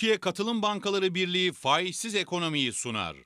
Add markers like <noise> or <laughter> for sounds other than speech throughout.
Türkiye Katılım Bankaları Birliği faizsiz ekonomiyi sunar.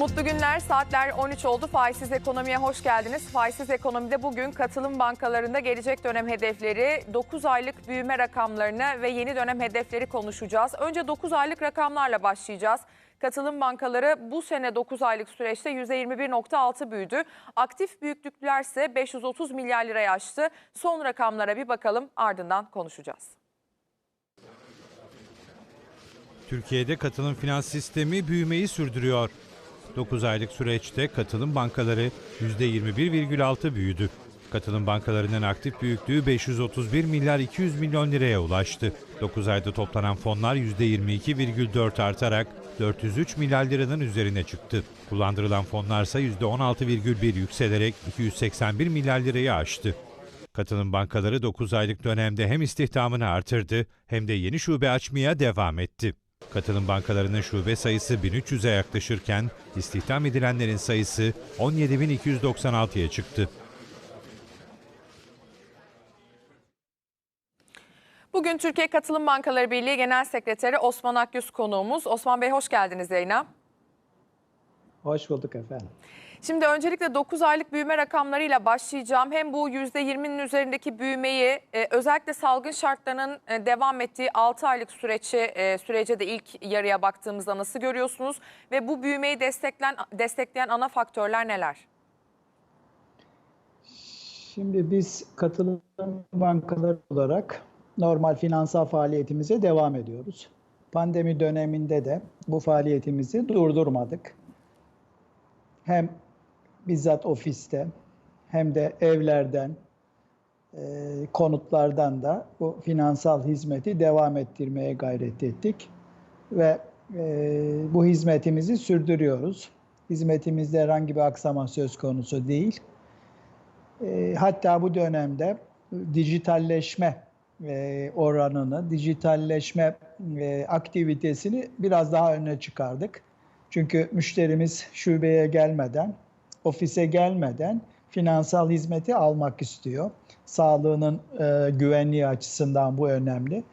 Mutlu günler. Saatler 13 oldu. Faizsiz ekonomiye hoş geldiniz. Faizsiz ekonomide bugün katılım bankalarında gelecek dönem hedefleri, 9 aylık büyüme rakamlarını ve yeni dönem hedefleri konuşacağız. Önce 9 aylık rakamlarla başlayacağız. Katılım bankaları bu sene 9 aylık süreçte %21.6 büyüdü. Aktif büyüklükler ise 530 milyar liraya aştı. Son rakamlara bir bakalım ardından konuşacağız. Türkiye'de katılım finans sistemi büyümeyi sürdürüyor. 9 aylık süreçte katılım bankaları %21,6 büyüdü. Katılım bankalarının aktif büyüklüğü 531 milyar 200 milyon liraya ulaştı. 9 ayda toplanan fonlar %22,4 artarak 403 milyar liranın üzerine çıktı. Kullandırılan fonlarsa %16,1 yükselerek 281 milyar lirayı aştı. Katılım bankaları 9 aylık dönemde hem istihdamını artırdı hem de yeni şube açmaya devam etti. Katılım bankalarının şube sayısı 1300'e yaklaşırken istihdam edilenlerin sayısı 17.296'ya çıktı. Bugün Türkiye Katılım Bankaları Birliği Genel Sekreteri Osman Akyüz konuğumuz. Osman Bey hoş geldiniz yayına. Hoş bulduk efendim. Şimdi öncelikle 9 aylık büyüme rakamlarıyla başlayacağım. Hem bu %20'nin üzerindeki büyümeyi e, özellikle salgın şartlarının e, devam ettiği 6 aylık süreçi e, sürece de ilk yarıya baktığımızda nasıl görüyorsunuz? Ve bu büyümeyi destekleyen, destekleyen ana faktörler neler? Şimdi biz katılım bankaları olarak normal finansal faaliyetimize devam ediyoruz. Pandemi döneminde de bu faaliyetimizi durdurmadık. Hem bizzat ofiste hem de evlerden, e, konutlardan da bu finansal hizmeti devam ettirmeye gayret ettik. Ve e, bu hizmetimizi sürdürüyoruz. Hizmetimizde herhangi bir aksama söz konusu değil. E, hatta bu dönemde dijitalleşme e, oranını, dijitalleşme e, aktivitesini biraz daha öne çıkardık. Çünkü müşterimiz şubeye gelmeden, ofise gelmeden finansal hizmeti almak istiyor. Sağlığının e, güvenliği açısından bu önemli.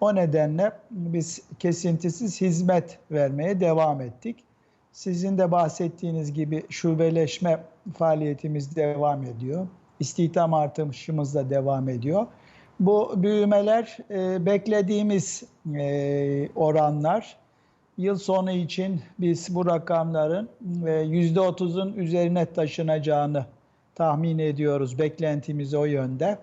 O nedenle biz kesintisiz hizmet vermeye devam ettik. Sizin de bahsettiğiniz gibi şubeleşme faaliyetimiz devam ediyor. İstihdam artışımız da devam ediyor. Bu büyümeler e, beklediğimiz e, oranlar. Yıl sonu için biz bu rakamların e, %30'un üzerine taşınacağını tahmin ediyoruz. Beklentimiz o yönde.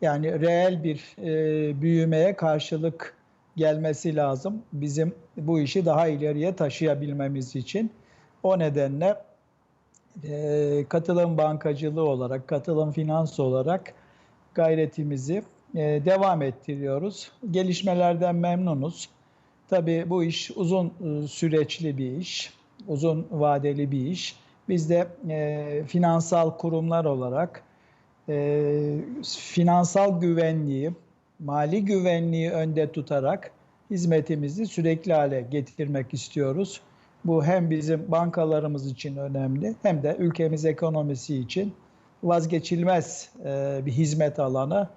Yani reel bir e, büyümeye karşılık gelmesi lazım. Bizim bu işi daha ileriye taşıyabilmemiz için. O nedenle e, katılım bankacılığı olarak, katılım finans olarak gayretimizi e, devam ettiriyoruz. Gelişmelerden memnunuz. Tabii bu iş uzun e, süreçli bir iş, uzun vadeli bir iş. Biz de e, finansal kurumlar olarak e, finansal güvenliği, mali güvenliği önde tutarak hizmetimizi sürekli hale getirmek istiyoruz. Bu hem bizim bankalarımız için önemli hem de ülkemiz ekonomisi için vazgeçilmez e, bir hizmet alanı.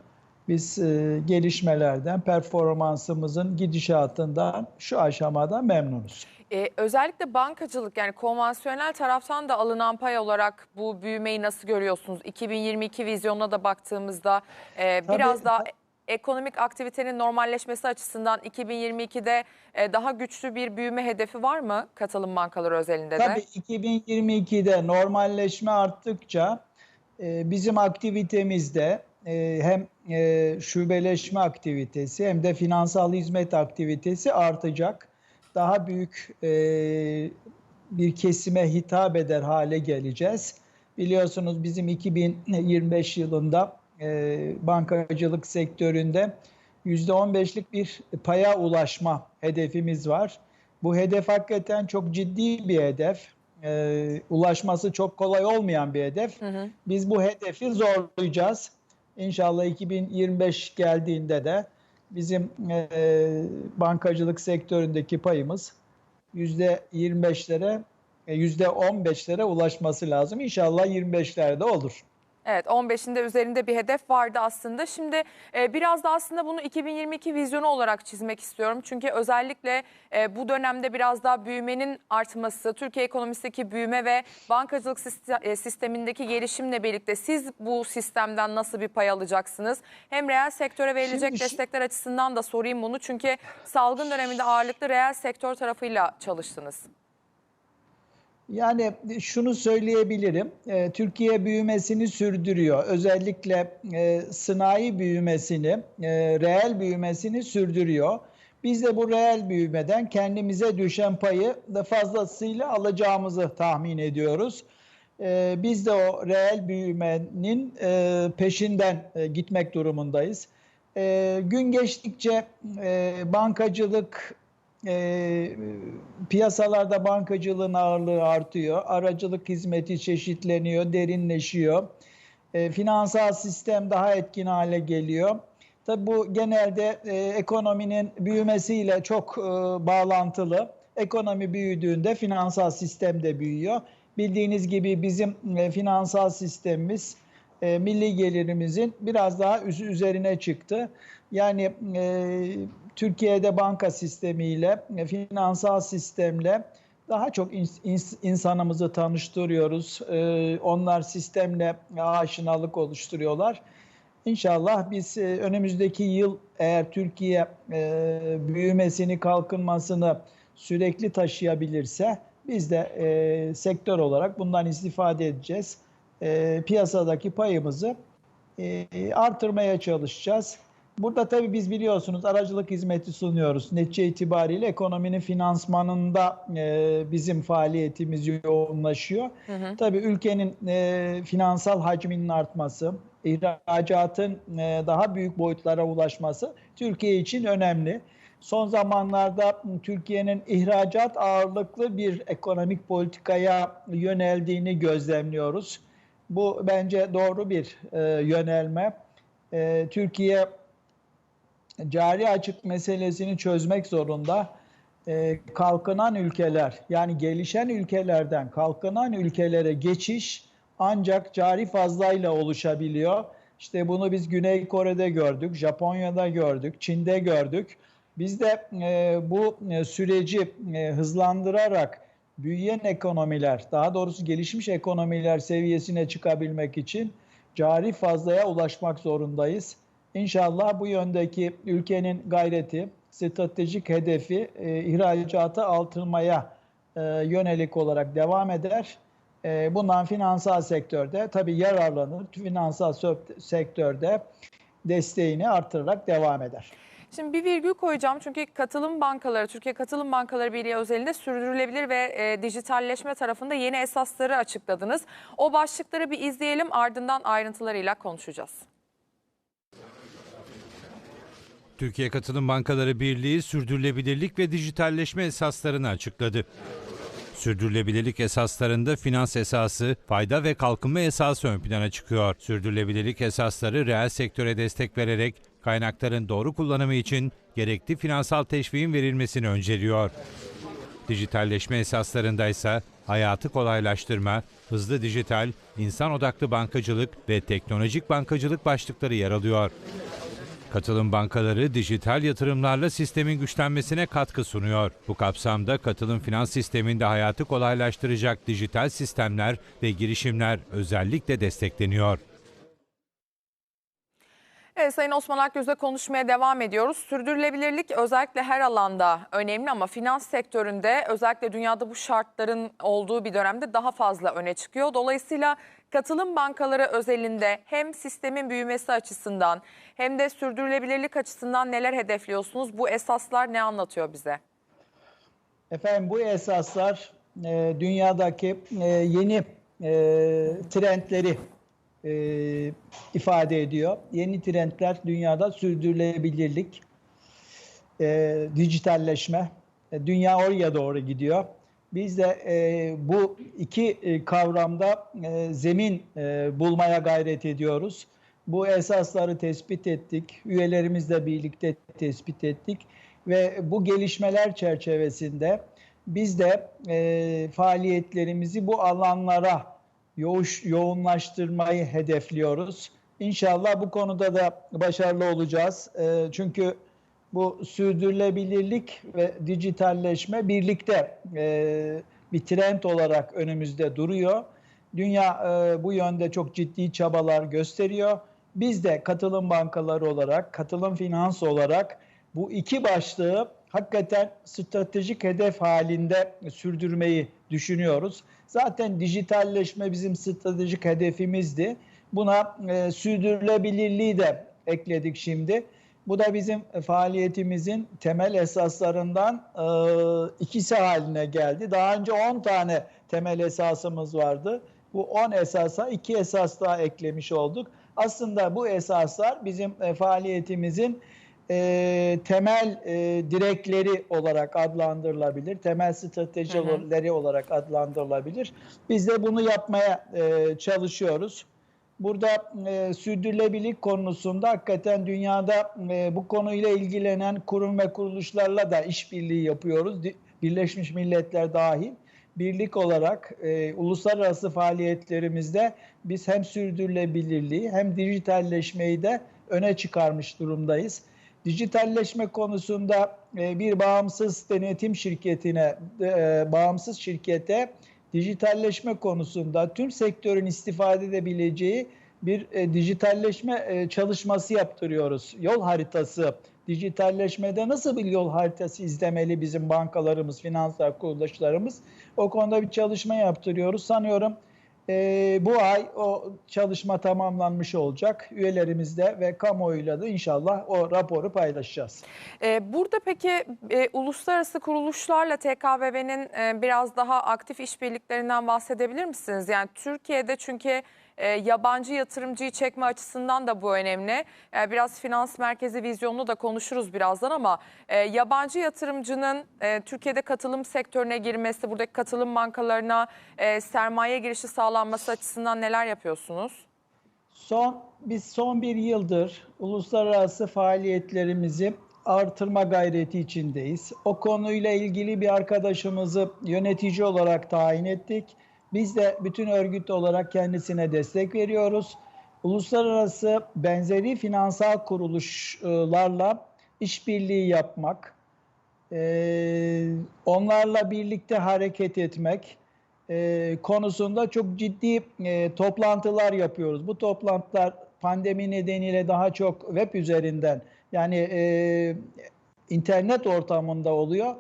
Biz e, gelişmelerden, performansımızın gidişatından şu aşamada memnunuz. Ee, özellikle bankacılık yani konvansiyonel taraftan da alınan pay olarak bu büyümeyi nasıl görüyorsunuz? 2022 vizyonuna da baktığımızda e, Tabii, biraz daha ekonomik aktivitenin normalleşmesi açısından 2022'de e, daha güçlü bir büyüme hedefi var mı katılım bankaları özelinde de? Tabii 2022'de normalleşme arttıkça e, bizim aktivitemizde e, hem e, şubeleşme aktivitesi hem de finansal hizmet aktivitesi artacak. Daha büyük e, bir kesime hitap eder hale geleceğiz. Biliyorsunuz bizim 2025 yılında e, bankacılık sektöründe %15'lik bir paya ulaşma hedefimiz var. Bu hedef hakikaten çok ciddi bir hedef. Ee, ulaşması çok kolay olmayan bir hedef. Biz bu hedefi zorlayacağız. İnşallah 2025 geldiğinde de bizim e, bankacılık sektöründeki payımız %25'lere, e, %15'lere ulaşması lazım. İnşallah 25'lerde olur. Evet 15'inde üzerinde bir hedef vardı aslında. Şimdi e, biraz da aslında bunu 2022 vizyonu olarak çizmek istiyorum. Çünkü özellikle e, bu dönemde biraz daha büyümenin artması, Türkiye ekonomisindeki büyüme ve bankacılık e, sistemindeki gelişimle birlikte siz bu sistemden nasıl bir pay alacaksınız? Hem reel sektöre verilecek Şimdi destekler açısından da sorayım bunu. Çünkü salgın döneminde ağırlıklı reel sektör tarafıyla çalıştınız. Yani şunu söyleyebilirim. e, Türkiye büyümesini sürdürüyor. Özellikle e, sanayi büyümesini, e, reel büyümesini sürdürüyor. Biz de bu reel büyümeden kendimize düşen payı da fazlasıyla alacağımızı tahmin ediyoruz. Biz de o reel büyümenin peşinden gitmek durumundayız. Gün geçtikçe bankacılık e, piyasalarda bankacılığın ağırlığı artıyor. Aracılık hizmeti çeşitleniyor, derinleşiyor. E, finansal sistem daha etkin hale geliyor. Tabi bu genelde e, ekonominin büyümesiyle çok e, bağlantılı. Ekonomi büyüdüğünde finansal sistem de büyüyor. Bildiğiniz gibi bizim e, finansal sistemimiz e, milli gelirimizin biraz daha üz- üzerine çıktı. Yani e, Türkiye'de banka sistemiyle, e, finansal sistemle daha çok ins- ins- insanımızı tanıştırıyoruz. E, onlar sistemle aşinalık oluşturuyorlar. İnşallah biz e, önümüzdeki yıl eğer Türkiye büyümesini, kalkınmasını sürekli taşıyabilirse biz de sektör olarak bundan istifade edeceğiz. Piyasadaki payımızı e, artırmaya çalışacağız. Burada tabii biz biliyorsunuz aracılık hizmeti sunuyoruz. Netice itibariyle ekonominin finansmanında e, bizim faaliyetimiz yoğunlaşıyor. Tabii ülkenin e, finansal hacminin artması, ihracatın e, daha büyük boyutlara ulaşması Türkiye için önemli. Son zamanlarda Türkiye'nin ihracat ağırlıklı bir ekonomik politikaya yöneldiğini gözlemliyoruz. Bu bence doğru bir e, yönelme. E, Türkiye cari açık meselesini çözmek zorunda. E, kalkınan ülkeler yani gelişen ülkelerden kalkınan ülkelere geçiş ancak cari fazlayla oluşabiliyor. İşte bunu biz Güney Kore'de gördük, Japonya'da gördük, Çin'de gördük. Biz de e, bu e, süreci e, hızlandırarak büyüyen ekonomiler, daha doğrusu gelişmiş ekonomiler seviyesine çıkabilmek için cari fazlaya ulaşmak zorundayız. İnşallah bu yöndeki ülkenin gayreti, stratejik hedefi e, ihracatı artırmaya e, yönelik olarak devam eder. E, bundan finansal sektörde tabii yararlanır. Finansal sektörde desteğini artırarak devam eder. Şimdi bir virgül koyacağım çünkü katılım bankaları, Türkiye Katılım Bankaları Birliği özelinde sürdürülebilir ve e, dijitalleşme tarafında yeni esasları açıkladınız. O başlıkları bir izleyelim ardından ayrıntılarıyla konuşacağız. Türkiye Katılım Bankaları Birliği sürdürülebilirlik ve dijitalleşme esaslarını açıkladı. Sürdürülebilirlik esaslarında finans esası, fayda ve kalkınma esası ön plana çıkıyor. Sürdürülebilirlik esasları reel sektöre destek vererek kaynakların doğru kullanımı için gerekli finansal teşviğin verilmesini önceliyor. Dijitalleşme esaslarında ise hayatı kolaylaştırma, hızlı dijital, insan odaklı bankacılık ve teknolojik bankacılık başlıkları yer alıyor. Katılım bankaları dijital yatırımlarla sistemin güçlenmesine katkı sunuyor. Bu kapsamda katılım finans sisteminde hayatı kolaylaştıracak dijital sistemler ve girişimler özellikle destekleniyor. Evet Sayın Osman Akgöz'le konuşmaya devam ediyoruz. Sürdürülebilirlik özellikle her alanda önemli ama finans sektöründe özellikle dünyada bu şartların olduğu bir dönemde daha fazla öne çıkıyor. Dolayısıyla katılım bankaları özelinde hem sistemin büyümesi açısından hem de sürdürülebilirlik açısından neler hedefliyorsunuz? Bu esaslar ne anlatıyor bize? Efendim bu esaslar e, dünyadaki e, yeni e, trendleri e, ifade ediyor. Yeni trendler dünyada sürdürülebilirlik, e, dijitalleşme, e, dünya oraya doğru gidiyor. Biz de e, bu iki e, kavramda e, zemin e, bulmaya gayret ediyoruz. Bu esasları tespit ettik. Üyelerimizle birlikte tespit ettik ve bu gelişmeler çerçevesinde biz de e, faaliyetlerimizi bu alanlara yoğuş, yoğunlaştırmayı hedefliyoruz. İnşallah bu konuda da başarılı olacağız. E, çünkü bu sürdürülebilirlik ve dijitalleşme birlikte e, bir trend olarak önümüzde duruyor. Dünya e, bu yönde çok ciddi çabalar gösteriyor. Biz de katılım bankaları olarak, katılım finans olarak bu iki başlığı hakikaten stratejik hedef halinde sürdürmeyi düşünüyoruz. Zaten dijitalleşme bizim stratejik hedefimizdi. Buna e, sürdürülebilirliği de ekledik şimdi. Bu da bizim faaliyetimizin temel esaslarından e, ikisi haline geldi. Daha önce 10 tane temel esasımız vardı. Bu 10 esasa 2 esas daha eklemiş olduk. Aslında bu esaslar bizim e, faaliyetimizin e, temel e, direkleri olarak adlandırılabilir, temel stratejileri olarak adlandırılabilir. Biz de bunu yapmaya e, çalışıyoruz. Burada e, sürdürülebilirlik konusunda hakikaten dünyada e, bu konuyla ilgilenen kurum ve kuruluşlarla da işbirliği yapıyoruz. Birleşmiş Milletler dahil. Birlik olarak e, uluslararası faaliyetlerimizde biz hem sürdürülebilirliği hem dijitalleşmeyi de öne çıkarmış durumdayız. Dijitalleşme konusunda e, bir bağımsız denetim şirketine, e, bağımsız şirkete dijitalleşme konusunda tüm sektörün istifade edebileceği bir e, dijitalleşme e, çalışması yaptırıyoruz. Yol haritası. Dijitalleşmede nasıl bir yol haritası izlemeli bizim bankalarımız, finansal kuruluşlarımız? O konuda bir çalışma yaptırıyoruz. Sanıyorum e, bu ay o çalışma tamamlanmış olacak. Üyelerimizle ve kamuoyuyla da inşallah o raporu paylaşacağız. Ee, Burada peki e, uluslararası kuruluşlarla TKBB'nin e, biraz daha aktif işbirliklerinden bahsedebilir misiniz? Yani Türkiye'de çünkü e, yabancı yatırımcıyı çekme açısından da bu önemli. E, biraz finans merkezi vizyonunu da konuşuruz birazdan ama e, yabancı yatırımcının e, Türkiye'de katılım sektörüne girmesi, buradaki katılım bankalarına e, sermaye girişi sağlanması açısından neler yapıyorsunuz? Son biz son bir yıldır uluslararası faaliyetlerimizi artırma gayreti içindeyiz. O konuyla ilgili bir arkadaşımızı yönetici olarak tayin ettik. Biz de bütün örgüt olarak kendisine destek veriyoruz. Uluslararası benzeri finansal kuruluşlarla işbirliği yapmak, eee, onlarla birlikte hareket etmek e, konusunda çok ciddi e, toplantılar yapıyoruz. Bu toplantılar pandemi nedeniyle daha çok web üzerinden yani e, internet ortamında oluyor.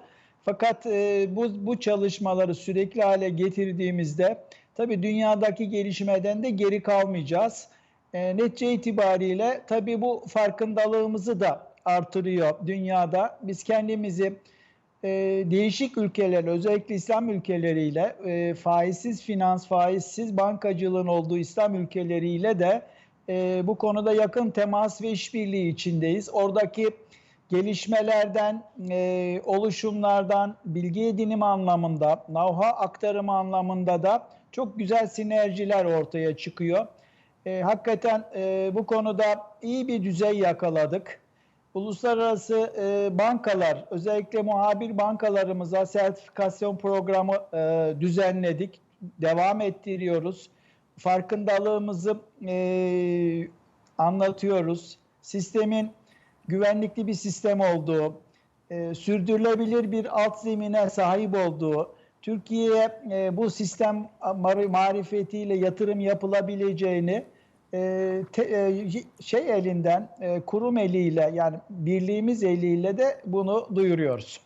Fakat e, bu, bu çalışmaları sürekli hale getirdiğimizde tabii dünyadaki gelişmeden de geri kalmayacağız. E, netice itibariyle tabii bu farkındalığımızı da artırıyor dünyada. Biz kendimizi e, değişik ülkeler, özellikle İslam ülkeleriyle e, faizsiz finans, faizsiz bankacılığın olduğu İslam ülkeleriyle de e, bu konuda yakın temas ve işbirliği içindeyiz. Oradaki gelişmelerden, e, oluşumlardan, bilgi edinimi anlamında, know-how aktarımı anlamında da çok güzel sinerjiler ortaya çıkıyor. E, hakikaten e, bu konuda iyi bir düzey yakaladık. Uluslararası e, bankalar, özellikle muhabir bankalarımıza sertifikasyon programı e, düzenledik, devam ettiriyoruz. Farkındalığımızı e, anlatıyoruz. Sistemin güvenlikli bir sistem olduğu, e, sürdürülebilir bir alt zemine sahip olduğu, Türkiye'ye e, bu sistem mar- marifetiyle yatırım yapılabileceğini e, te- e, şey elinden, e, kurum eliyle yani birliğimiz eliyle de bunu duyuruyoruz.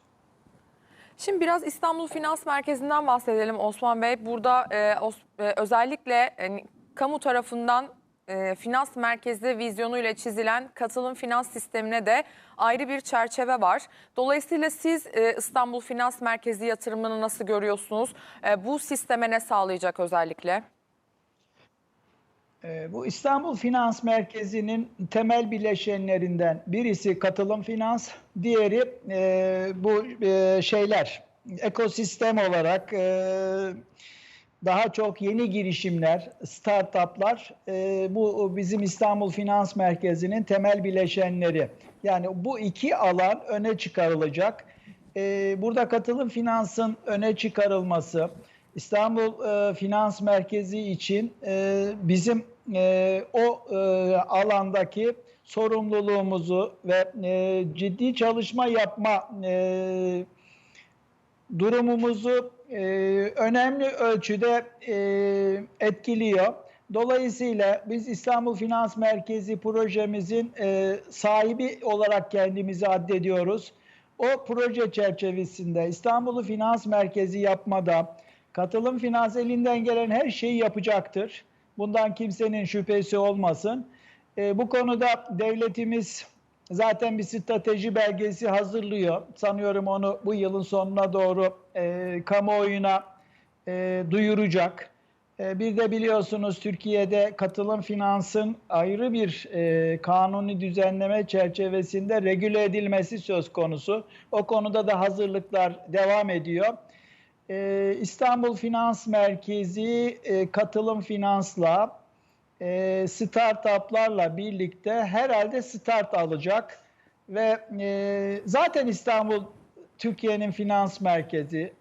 Şimdi biraz İstanbul Finans Merkezi'nden bahsedelim Osman Bey. Burada e, os- e, özellikle e, kamu tarafından e, finans merkezi vizyonuyla çizilen katılım finans sistemine de ayrı bir çerçeve var. Dolayısıyla siz e, İstanbul Finans Merkezi yatırımını nasıl görüyorsunuz? E, bu sisteme ne sağlayacak özellikle? E, bu İstanbul Finans Merkezi'nin temel bileşenlerinden birisi katılım finans, diğeri e, bu e, şeyler ekosistem olarak e, daha çok yeni girişimler, startuplar e, bu bizim İstanbul Finans Merkezi'nin temel bileşenleri. Yani bu iki alan öne çıkarılacak. E, burada katılım finansın öne çıkarılması, İstanbul e, Finans Merkezi için e, bizim e, o e, alandaki sorumluluğumuzu ve e, ciddi çalışma yapma e, durumumuzu e, önemli ölçüde e, etkiliyor. Dolayısıyla biz İstanbul Finans Merkezi projemizin e, sahibi olarak kendimizi addediyoruz. O proje çerçevesinde İstanbul'u finans merkezi yapmada katılım finans elinden gelen her şeyi yapacaktır. Bundan kimsenin şüphesi olmasın. E, bu konuda devletimiz zaten bir strateji belgesi hazırlıyor. Sanıyorum onu bu yılın sonuna doğru e, kamuoyuna e, duyuracak. E, bir de biliyorsunuz Türkiye'de katılım finansın ayrı bir e, kanuni düzenleme çerçevesinde regüle edilmesi söz konusu. O konuda da hazırlıklar devam ediyor. E, İstanbul Finans Merkezi e, katılım finansla e, startuplarla birlikte herhalde start alacak ve e, zaten İstanbul Türkiye'nin finans merkezi,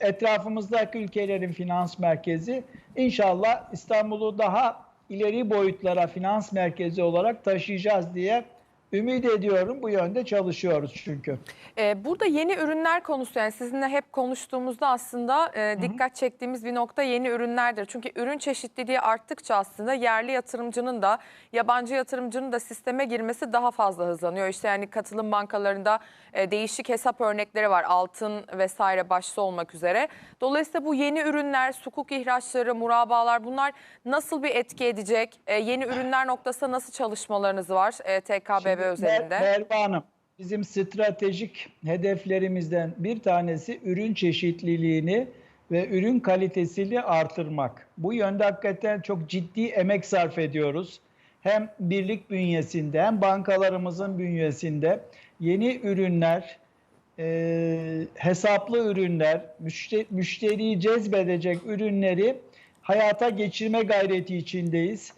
etrafımızdaki ülkelerin finans merkezi. İnşallah İstanbul'u daha ileri boyutlara finans merkezi olarak taşıyacağız diye ümit ediyorum. Bu yönde çalışıyoruz çünkü. Ee, burada yeni ürünler konusu yani sizinle hep konuştuğumuzda aslında e, dikkat çektiğimiz bir nokta yeni ürünlerdir. Çünkü ürün çeşitliliği arttıkça aslında yerli yatırımcının da yabancı yatırımcının da sisteme girmesi daha fazla hızlanıyor. İşte yani katılım bankalarında e, değişik hesap örnekleri var altın vesaire başta olmak üzere. Dolayısıyla bu yeni ürünler, sukuk ihraçları, murabalar bunlar nasıl bir etki edecek? E, yeni ürünler noktasında nasıl çalışmalarınız var e, TKBB Şimdi özelinde? Mer- Merve Hanım, bizim stratejik hedeflerimizden bir tanesi ürün çeşitliliğini ve ürün kalitesini artırmak. Bu yönde hakikaten çok ciddi emek sarf ediyoruz. Hem birlik bünyesinde hem bankalarımızın bünyesinde yeni ürünler, e, hesaplı ürünler, müşte- müşteriyi cezbedecek ürünleri hayata geçirme gayreti içindeyiz.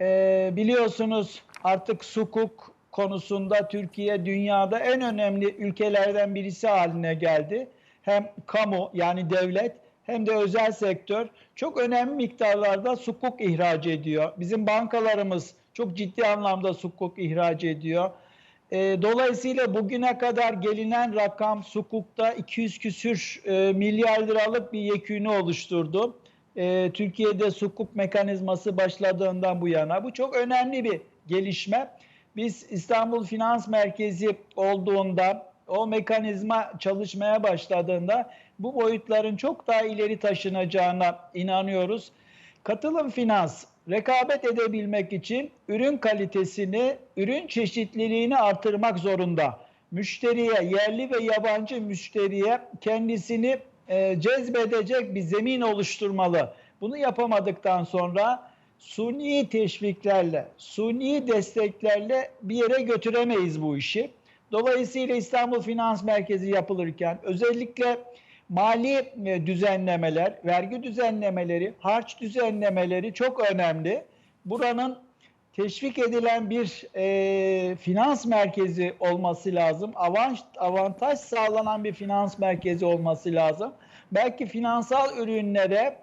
E, biliyorsunuz artık sukuk konusunda Türkiye dünyada en önemli ülkelerden birisi haline geldi. Hem kamu yani devlet hem de özel sektör çok önemli miktarlarda sukuk ihraç ediyor. Bizim bankalarımız çok ciddi anlamda sukuk ihraç ediyor. E, dolayısıyla bugüne kadar gelinen rakam sukukta 200 küsür e, milyar liralık bir yekünü oluşturdu. E, Türkiye'de sukuk mekanizması başladığından bu yana. Bu çok önemli bir gelişme. Biz İstanbul Finans Merkezi olduğunda, o mekanizma çalışmaya başladığında bu boyutların çok daha ileri taşınacağına inanıyoruz. Katılım finans rekabet edebilmek için ürün kalitesini, ürün çeşitliliğini artırmak zorunda. Müşteriye, yerli ve yabancı müşteriye kendisini e, cezbedecek bir zemin oluşturmalı. Bunu yapamadıktan sonra suni teşviklerle, suni desteklerle bir yere götüremeyiz bu işi. Dolayısıyla İstanbul Finans Merkezi yapılırken özellikle mali e, düzenlemeler, vergi düzenlemeleri, harç düzenlemeleri çok önemli. Buranın teşvik edilen bir e, finans merkezi olması lazım. Avantaj, avantaj sağlanan bir finans merkezi olması lazım. Belki finansal ürünlere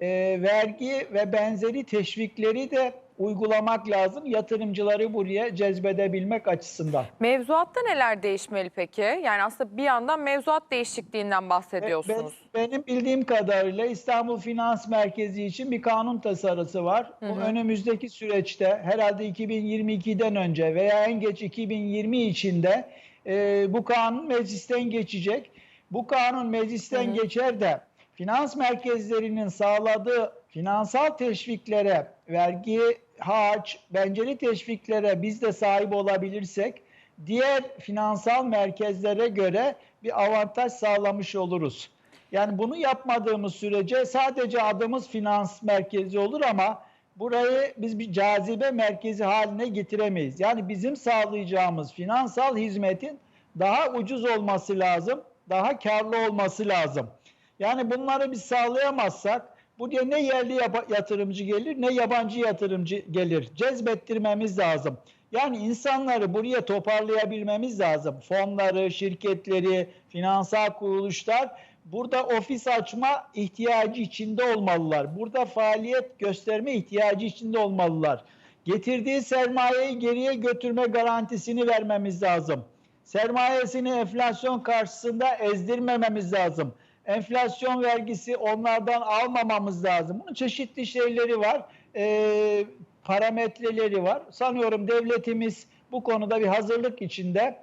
e, vergi ve benzeri teşvikleri de uygulamak lazım. Yatırımcıları buraya cezbedebilmek açısından. Mevzuatta neler değişmeli peki? Yani aslında bir yandan mevzuat değişikliğinden bahsediyorsunuz. Ben- benim bildiğim kadarıyla İstanbul Finans Merkezi için bir kanun tasarısı var. Bu önümüzdeki süreçte herhalde 2022'den önce veya en geç 2020 içinde e, bu kanun meclisten geçecek. Bu kanun meclisten geçer de finans merkezlerinin sağladığı finansal teşviklere, vergi, harç, benzeri teşviklere biz de sahip olabilirsek diğer finansal merkezlere göre bir avantaj sağlamış oluruz. Yani bunu yapmadığımız sürece sadece adımız finans merkezi olur ama burayı biz bir cazibe merkezi haline getiremeyiz. Yani bizim sağlayacağımız finansal hizmetin daha ucuz olması lazım, daha karlı olması lazım. Yani bunları biz sağlayamazsak Buraya ne yerli yatırımcı gelir ne yabancı yatırımcı gelir. Cezbettirmemiz lazım. Yani insanları buraya toparlayabilmemiz lazım. Fonları, şirketleri, finansal kuruluşlar burada ofis açma ihtiyacı içinde olmalılar. Burada faaliyet gösterme ihtiyacı içinde olmalılar. Getirdiği sermayeyi geriye götürme garantisini vermemiz lazım. Sermayesini enflasyon karşısında ezdirmememiz lazım. Enflasyon vergisi onlardan almamamız lazım. Bunun çeşitli şeyleri var, e, parametreleri var. Sanıyorum devletimiz bu konuda bir hazırlık içinde.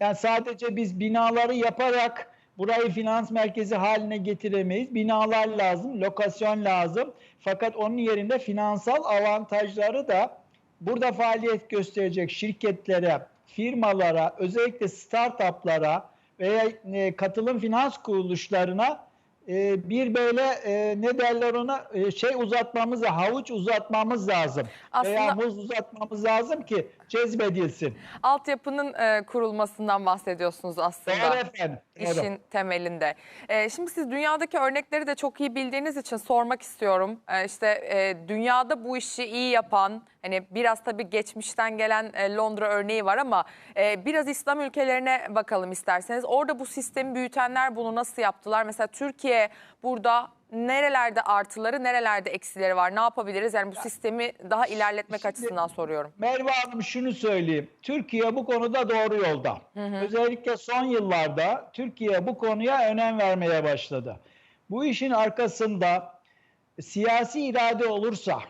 Yani sadece biz binaları yaparak burayı finans merkezi haline getiremeyiz. Binalar lazım, lokasyon lazım. Fakat onun yerinde finansal avantajları da burada faaliyet gösterecek şirketlere, firmalara, özellikle startuplara veya e, katılım finans kuruluşlarına e, bir böyle e, ne derler ona e, şey uzatmamız, havuç uzatmamız lazım. Veya Aslında- muz uzatmamız lazım ki cezbedilsin. Altyapının e, kurulmasından bahsediyorsunuz aslında. Doğru efendim. İşin temelinde. Ee, şimdi siz dünyadaki örnekleri de çok iyi bildiğiniz için sormak istiyorum. Ee, işte e, dünyada bu işi iyi yapan, hani biraz tabii geçmişten gelen e, Londra örneği var ama e, biraz İslam ülkelerine bakalım isterseniz. Orada bu sistemi büyütenler bunu nasıl yaptılar? Mesela Türkiye burada nerelerde artıları, nerelerde eksileri var? Ne yapabiliriz? Yani bu sistemi daha ilerletmek açısından soruyorum. Merve Hanım şunu söyleyeyim. Türkiye bu konuda doğru yolda. Özellikle son yıllarda Türkiye bu konuya önem vermeye başladı. Bu işin arkasında siyasi irade olursa,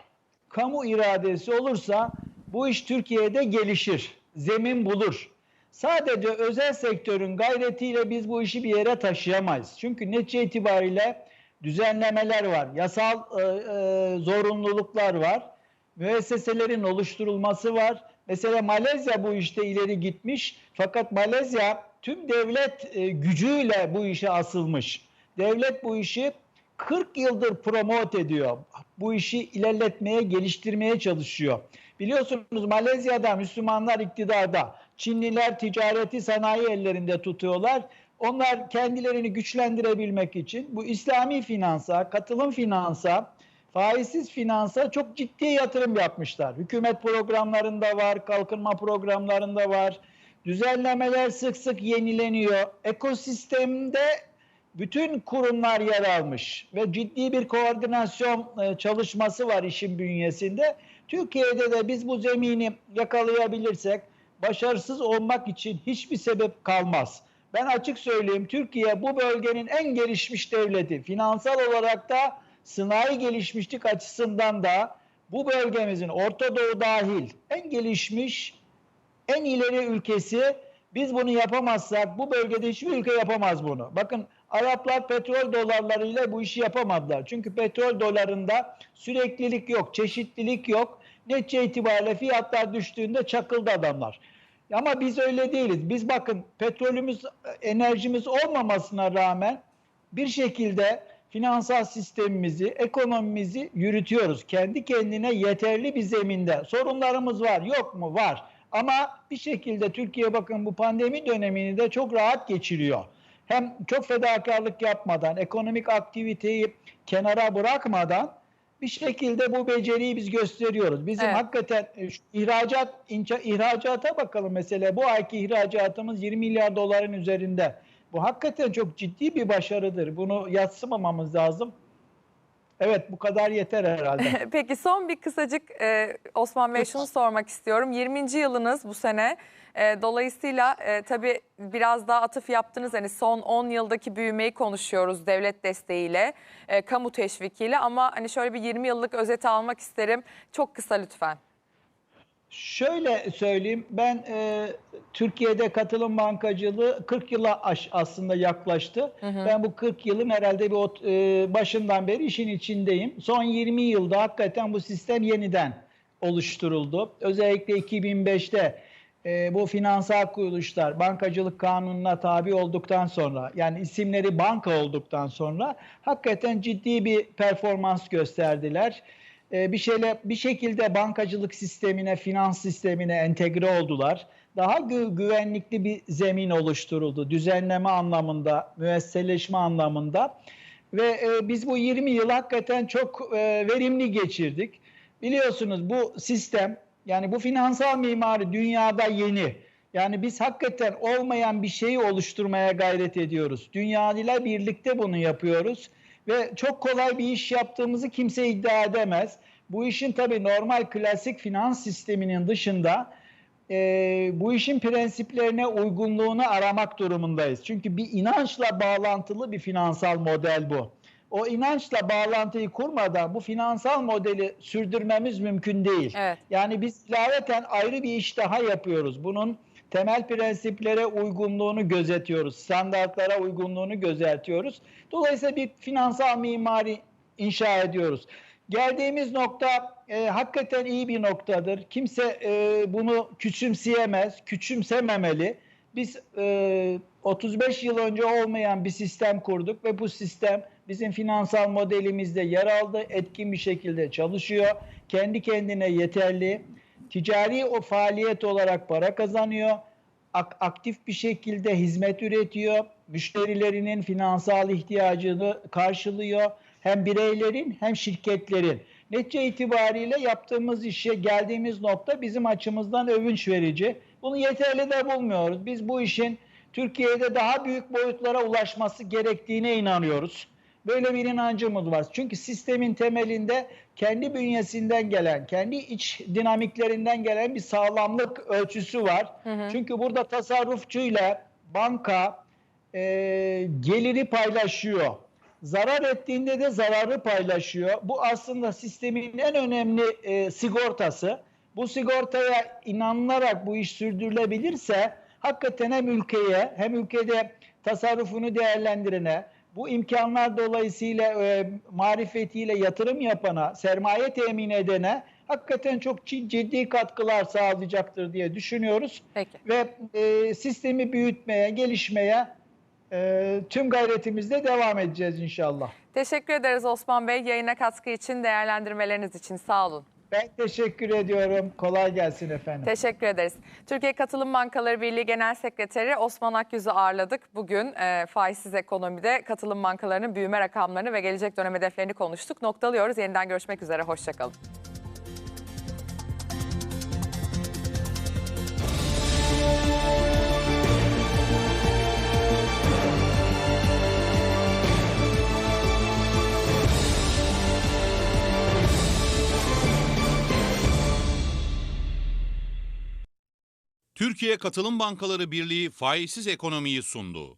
kamu iradesi olursa bu iş Türkiye'de gelişir, zemin bulur. Sadece özel sektörün gayretiyle biz bu işi bir yere taşıyamayız. Çünkü netice itibariyle düzenlemeler var, yasal e, e, zorunluluklar var, müesseselerin oluşturulması var. Mesela Malezya bu işte ileri gitmiş fakat Malezya tüm devlet e, gücüyle bu işe asılmış. Devlet bu işi 40 yıldır promote ediyor. Bu işi ilerletmeye, geliştirmeye çalışıyor. Biliyorsunuz Malezya'da Müslümanlar iktidarda. Çinliler ticareti sanayi ellerinde tutuyorlar. Onlar kendilerini güçlendirebilmek için bu İslami finansa, katılım finansa, faizsiz finansa çok ciddi yatırım yapmışlar. Hükümet programlarında var, kalkınma programlarında var. Düzenlemeler sık sık yenileniyor. Ekosistemde bütün kurumlar yer almış ve ciddi bir koordinasyon e, çalışması var işin bünyesinde. Türkiye'de de biz bu zemini yakalayabilirsek başarısız olmak için hiçbir sebep kalmaz. Ben açık söyleyeyim Türkiye bu bölgenin en gelişmiş devleti. Finansal olarak da sınai gelişmişlik açısından da bu bölgemizin Orta Doğu dahil en gelişmiş en ileri ülkesi biz bunu yapamazsak bu bölgede hiçbir ülke yapamaz bunu. Bakın Araplar petrol dolarlarıyla bu işi yapamadılar. Çünkü petrol dolarında süreklilik yok, çeşitlilik yok. Netice itibariyle fiyatlar düştüğünde çakıldı adamlar. Ama biz öyle değiliz. Biz bakın petrolümüz, enerjimiz olmamasına rağmen bir şekilde finansal sistemimizi, ekonomimizi yürütüyoruz. Kendi kendine yeterli bir zeminde. Sorunlarımız var, yok mu? Var. Ama bir şekilde Türkiye bakın bu pandemi dönemini de çok rahat geçiriyor. Hem çok fedakarlık yapmadan, ekonomik aktiviteyi kenara bırakmadan bir şekilde bu beceriyi biz gösteriyoruz. Bizim Evet. hakikaten e, ihracat ihracata bakalım mesela. Bu ayki ihracatımız 20 milyar doların üzerinde. Bu hakikaten çok ciddi bir başarıdır. Bunu yatsımamamız lazım. Evet bu kadar yeter herhalde. <laughs> Peki son bir kısacık e, Osman Bey şunu sormak istiyorum. 20. yılınız bu sene. E, dolayısıyla e, tabii biraz daha atıf yaptınız. Hani son 10 yıldaki büyümeyi konuşuyoruz devlet desteğiyle, e, kamu teşvikiyle ama hani şöyle bir 20 yıllık özeti almak isterim. Çok kısa lütfen. Şöyle söyleyeyim, ben e, Türkiye'de katılım bankacılığı 40 yıla aş, aslında yaklaştı. Ben bu 40 yılın herhalde bir ot- e, başından beri işin içindeyim. Son 20 yılda hakikaten bu sistem yeniden oluşturuldu. Özellikle 2005'te e, bu finansal kuruluşlar bankacılık kanununa tabi olduktan sonra yani isimleri banka olduktan sonra hakikaten ciddi bir performans gösterdiler. E, bir şeyle bir şekilde bankacılık sistemine, finans sistemine entegre oldular. Daha gü- güvenlikli bir zemin oluşturuldu. Düzenleme anlamında, müesseseleşme anlamında Ve e, biz bu 20 yıl hakikaten çok e, verimli geçirdik. Biliyorsunuz bu sistem yani bu finansal mimari dünyada yeni. Yani biz hakikaten olmayan bir şeyi oluşturmaya gayret ediyoruz. Dünya ile birlikte bunu yapıyoruz ve çok kolay bir iş yaptığımızı kimse iddia edemez. Bu işin tabii normal klasik finans sisteminin dışında e, bu işin prensiplerine uygunluğunu aramak durumundayız. Çünkü bir inançla bağlantılı bir finansal model bu. O inançla bağlantıyı kurmadan bu finansal modeli sürdürmemiz mümkün değil. Evet. Yani biz ilaveten ayrı bir iş daha yapıyoruz. Bunun temel prensiplere uygunluğunu gözetiyoruz. Standartlara uygunluğunu gözetiyoruz. Dolayısıyla bir finansal mimari inşa ediyoruz. Geldiğimiz nokta e, hakikaten iyi bir noktadır. Kimse e, bunu küçümseyemez, küçümsememeli. Biz e, 35 yıl önce olmayan bir sistem kurduk ve bu sistem bizim finansal modelimizde yer aldı, etkin bir şekilde çalışıyor. Kendi kendine yeterli, ticari o faaliyet olarak para kazanıyor, ak- aktif bir şekilde hizmet üretiyor, müşterilerinin finansal ihtiyacını karşılıyor. Hem bireylerin hem şirketlerin. Netice itibariyle yaptığımız işe geldiğimiz nokta bizim açımızdan övünç verici. Bunu yeterli de bulmuyoruz. Biz bu işin Türkiye'de daha büyük boyutlara ulaşması gerektiğine inanıyoruz. Böyle bir inancımız var. Çünkü sistemin temelinde kendi bünyesinden gelen, kendi iç dinamiklerinden gelen bir sağlamlık ölçüsü var. Çünkü burada tasarrufçuyla banka e, geliri paylaşıyor. Zarar ettiğinde de zararı paylaşıyor. Bu aslında sistemin en önemli e, sigortası. Bu sigortaya inanılarak bu iş sürdürülebilirse hakikaten hem ülkeye hem ülkede tasarrufunu değerlendirene, bu imkanlar dolayısıyla e, marifetiyle yatırım yapana, sermaye temin edene hakikaten çok cid- ciddi katkılar sağlayacaktır diye düşünüyoruz. Peki. Ve e, sistemi büyütmeye, gelişmeye e, tüm gayretimizle devam edeceğiz inşallah. Teşekkür ederiz Osman Bey yayına katkı için, değerlendirmeleriniz için. Sağ olun. Ben teşekkür ediyorum. Kolay gelsin efendim. Teşekkür ederiz. Türkiye Katılım Bankaları Birliği Genel Sekreteri Osman Akyüz'ü ağırladık. Bugün e, faizsiz ekonomide katılım bankalarının büyüme rakamlarını ve gelecek dönem hedeflerini konuştuk. Noktalıyoruz. Yeniden görüşmek üzere. Hoşçakalın. Türkiye Katılım Bankaları Birliği faizsiz ekonomiyi sundu.